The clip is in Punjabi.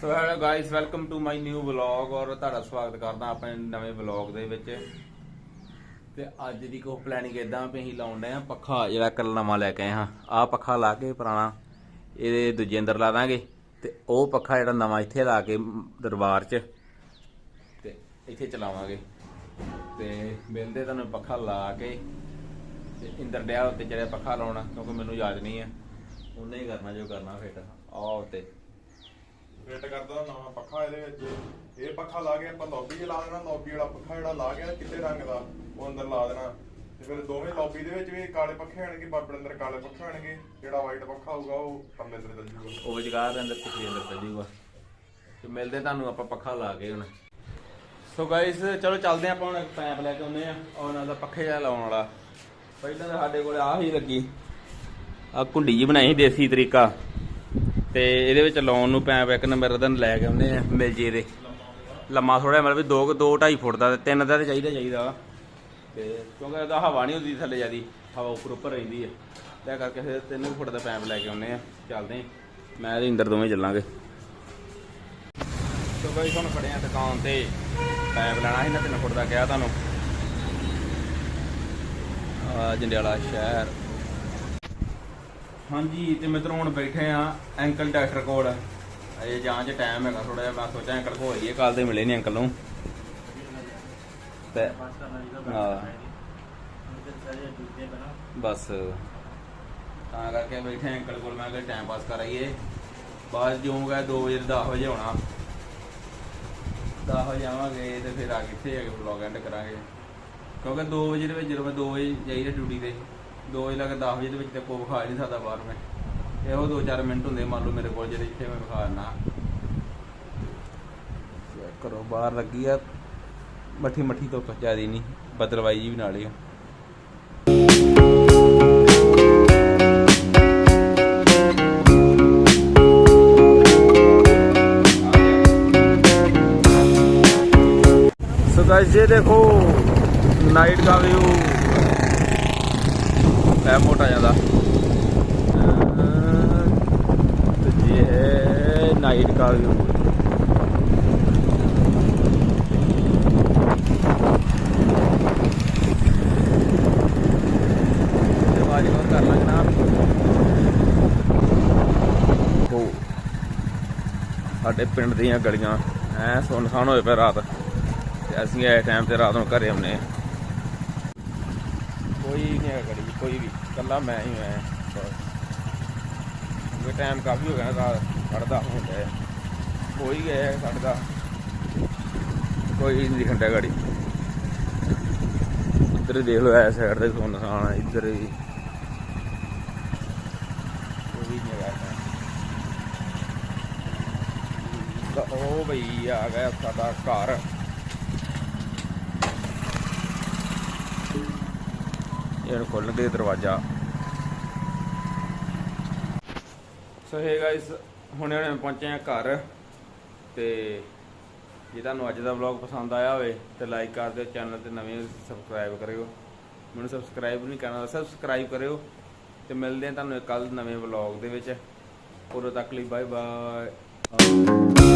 So hello guys welcome to my new vlog ਔਰ ਤੁਹਾਡਾ ਸਵਾਗਤ ਕਰਦਾ ਆਪਣੇ ਨਵੇਂ ਵਲੌਗ ਦੇ ਵਿੱਚ। ਤੇ ਅੱਜ ਦੀ ਕੋ ਪਲੈਨਿੰਗ ਇਦਾਂ ਵੀ ਅਸੀਂ ਲਾਉਣ ਡਏ ਆ ਪੱਖਾ ਜਿਹੜਾ ਕੱਲ ਨਵਾਂ ਲੈ ਕੇ ਆਏ ਹਾਂ। ਆਹ ਪੱਖਾ ਲਾ ਕੇ ਪੁਰਾਣਾ, ਇਹਦੇ ਦੂਜੇ ਅੰਦਰ ਲਾ ਦਾਂਗੇ। ਤੇ ਉਹ ਪੱਖਾ ਜਿਹੜਾ ਨਵਾਂ ਇੱਥੇ ਲਾ ਕੇ ਦਰਬਾਰ 'ਚ, ਤੇ ਇੱਥੇ ਚਲਾਵਾਂਗੇ। ਤੇ ਮਿਲਦੇ ਤੁਹਾਨੂੰ ਪੱਖਾ ਲਾ ਕੇ, ਤੇ ਇੰਦਰ ਡਿਆ ਉੱਤੇ ਜਿਹੜਾ ਪੱਖਾ ਲਾਉਣਾ, ਕਿਉਂਕਿ ਮੈਨੂੰ ਯਾਦ ਨਹੀਂ ਹੈ। ਉਹਨੇ ਹੀ ਕਰਨਾ ਜੋ ਕਰਨਾ ਫਿਰ। ਆ ਉੱਤੇ। ਫਿੱਟ ਕਰਦਾ, ਨਵਾਂ ਪੱਖਾ ਇਹਦੇ ਵਿੱਚ। ਇਹ ਪੱਖਾ ਲਾ ਕੇ ਆਪਾਂ ਲੌਬੀ 'ਚ ਲਾ ਦੇਣਾ ਲੌਬੀ ਵਾਲਾ ਪੱਖਾ ਜਿਹੜਾ ਲਾ ਗਿਆ ਕਿਤੇ ਰੰਗ ਦਾ, ਉਹ ਅੰਦਰ ਲਾ ਦੇਣਾ। ਤੇ ਫਿਰ ਦੋਵੇਂ ਲੌਬੀ ਦੇ ਵਿੱਚ ਵੀ ਕਾਲੇ ਪੱਖੇ ਆਣਗੇ ਬਾਬੇ ਅੰਦਰ ਕਾਲੇ ਪੱਖੇ ਆਣਗੇ ਜਿਹੜਾ ਵਾਈਟ ਪੱਖਾ ਹੋਊਗਾ, ਉਹ ਪਰਲੇ ਅੰਦਰ ਚੱਲ ਜੂਗਾ। ਉਹ ਵਿਚਕਾਰ ਦੇ ਅੰਦਰ ਪਿਛਲੇ ਅੰਦਰ ਚੱਲ ਜੂਗਾ। ਤੇ ਮਿਲਦੇ ਤੁਹਾਨੂੰ ਆਪਾਂ ਪੱਖਾ ਲਾ ਕੇ ਹੁਣ। ਸੋ ਗਾਇਸ ਚਲੋ ਚੱਲਦੇ ਆਪਾਂ ਹੁਣ ਪੈਪ ਲੈ ਕੇ ਆਉਂਦੇ ਆ ਔਰ ਦਾ ਪੱਖੇ ਜਿਹਾ ਲਾਉਣ ਵਾਲਾ। ਪਹਿਲਾਂ ਤਾਂ ਸਾਡੇ ਕੋਲ ਆਹ ਹੀ ਲੱਗੀ। ਆ ਕੁੰਡੀ ਜੀ ਬਣਾਈ ਸੀ, ਦੇਸੀ ਤਰੀਕਾ। ਤੇ ਇਹਦੇ ਵਿੱਚ ਲਾਉਣ ਨੂੰ ਪੈਪ ਇੱਕ ਨੰਬਰ ਦਾ ਲੈ ਕੇ ਆਉਂਦੇ ਆ ਮਿਲ ਜੇ ਦੇ ਲੰਮਾ ਥੋੜਾ ਮਤਲਬ 2 2 2.5 ਫੁੱਟ ਦਾ ਤੇ 3 ਦਾ ਤੇ ਚਾਹੀਦਾ ਚਾਹੀਦਾ ਵਾ। ਤੇ ਕਿਉਂਕਿ ਇਹਦਾ ਹਵਾ ਨਹੀਂ ਹੁੰਦੀ ਥੱਲੇ ਜਿਆਦੀ, ਹਵਾ ਉੱਪਰ ਉੱਪਰ ਰਹਿੰਦੀ ਹੈ ਤੇ ਇਹ ਕਰਕੇ ਫਿਰ 3 ਫੁੱਟ ਦਾ ਪੈਪ ਲੈ ਕੇ ਆਉਂਦੇ ਆ। ਚੱਲਦੇ ਮੈਂ ਤੇ ਇੰਦਰ ਦੋਵੇਂ ਚੱਲਾਂਗੇ। ਸੋ ਗਾਇਸ ਹੁਣ ਖੜੇ ਆ ਦੁਕਾਨ ਤੇ ਪੈਪ ਲੈਣਾ ਸੀ ਨਾ 3 ਫੁੱਟ ਦਾ ਕਿਹਾ ਤੁਹਾਨੂੰ। ਜੰਡਿਆਲਾ ਸ਼ਹਿਰ। ਹਾਂਜੀ, ਤੇ ਮਿੱਤਰੋ, ਹੁਣ ਬੈਠੇ ਆ ਅੰਕਲ ਡਾਕਟਰ ਕੋਲ। ਅਜੇ ਜਾਂ ਚ ਟਾਈਮ ਹੈਗਾ ਥੋੜਾ ਜਿਹਾ, ਮੈਂ ਸੋਚਿਆ ਅੰਕਲ ਕੋਲ ਆਈਏ ਕੱਲ ਦੇ ਮਿਲੇ ਨਹੀਂ ਅੰਕਲ ਨੂੰ। ਤੇ ਬਸ। ਤਾਂ ਕਰਕੇ ਬੈਠੇ ਅੰਕਲ ਕੋਲ, ਮੈਂ ਕਿਹਾ ਟਾਈਮ ਪਾਸ ਕਰ ਆਈਏ ਬਾਅਦ ਜਿਉਂ 2 ਵਜੇ 10 ਵਜੇ ਆਉਣਾ 10 ਵਜੇ ਆਵਾਂਗੇ, ਤੇ ਫਿਰ ਆ ਕੇ ਇੱਥੇ ਆ ਕੇ ਵਲੌਗ ਐਂਡ ਕਰਾਂਗੇ। ਕਿਉਂਕਿ 2 ਵਜੇ ਦੇ ਵਿੱਚ ਜਦੋਂ ਮੈਂ 2 ਵਜੇ ਜਾਈਦਾ ਡਿਊਟੀ ਤੇ 2 ਵਜੇ ਲੱਗ 10 ਵਜੇ ਦੇ ਵਿੱਚ ਤੇ ਕੋਈ ਵਿਖਾ ਨਹੀਂ ਸਕਦਾ ਬਾਹਰ ਮੈਂ ਇਹੋ 2-4 ਮਿੰਟ ਹੁੰਦੇ ਮੰਨ ਲਓ ਮੇਰੇ ਕੋਲ ਜਿਹੜੇ ਇੱਥੇ ਮੈਂ ਵਿਖਾ ਨਾ ਚੈੱਕ ਕਰੋ ਬਾਹਰ ਲੱਗੀ ਆ ਮੱਠੀ ਮੱਠੀ ਤੋਂ ਜ਼ਿਆਦੀ ਨਹੀਂ ਬਦਲਵਾਈ ਜੀ ਵੀ ਨਾਲ ਹੀ ਆ सो गाइस ये देखो नाइट का व्यू है मोटा ज़्यादा तो ये है नाइट का व्यू आवाज और कर लगना हो ਸਾਡੇ ਪਿੰਡ ਦੀਆਂ ਗਲੀਆਂ ਐ ਸੁੰਨਸਾਨ ਹੋਏ ਪਏ ਰਾਤ ਤੇ ਅਸੀਂ ਇਹ ਟਾਈਮ ਤੇ ਰਾਤ ਨੂੰ ਘਰੇ ਆਉਨੇ ਆ ਕੋਈ ਨਹੀਂ ਹੈਗਾ ਗਲੀ ਕੋਈ ਵੀ। ਇਕੱਲਾ ਮੈਂ ਹੀ ਮੈਂ ਇਹ ਟਾਈਮ ਕਾਫੀ ਹੋ ਗਿਆ ਰਾਤ ਪੜਦਾ ਹੁੰਦਾ ਹੈ ਹੋ ਹੀ ਗਿਆ ਸਾਡੇ ਕੋਈ ਨਹੀਂ ਦਿਖਣ ਡਿਆ ਇੱਧਰ ਹੀ ਦੇਖ ਲਓ ਐ ਸਾਈਡ ਤੇ ਸੁੰਨਸਾਨ ਆ ਇੱਧਰ ਵੀ ਕੋਈ ਨਹੀਂ ਹੈਗਾ ਉਹ ਬਈ ਆ ਗਿਆ ਸਾਡਾ ਘਰ। ਇਹਨੂੰ ਖੋਲਣ ਦਰਵਾਜ਼ਾ। ਸੋ ਹੇ ਗਾਇਸ ਹੁਣੇ ਹੁਣੇ ਪਹੁੰਚੇ ਆ ਘਰ। ਤੇ ਜੇ ਤੁਹਾਨੂੰ ਅੱਜ ਦਾ ਵਲੌਗ ਪਸੰਦ ਆਇਆ ਹੋਵੇ, ਤੇ ਲਾਈਕ ਕਰ ਦਿਓ ਚੈਨਲ ਤੇ ਨਵੇਂ ਸਬਸਕ੍ਰਾਈਬ ਕਰਿਓ। ਮੈਨੂੰ ਸਬਸਕ੍ਰਾਈਬ ਨਹੀਂ ਕਰਨਾ ਸਬਸਕ੍ਰਾਈਬ ਕਰਿਓ। ਤੇ ਮਿਲਦੇ ਆ ਤੁਹਾਨੂੰ ਕੱਲ ਨਵੇਂ ਵਲੌਗ ਦੇ ਵਿੱਚ। ਉਦੋਂ ਤੱਕ ਲਈ ਬਾਏ ਬਾਏ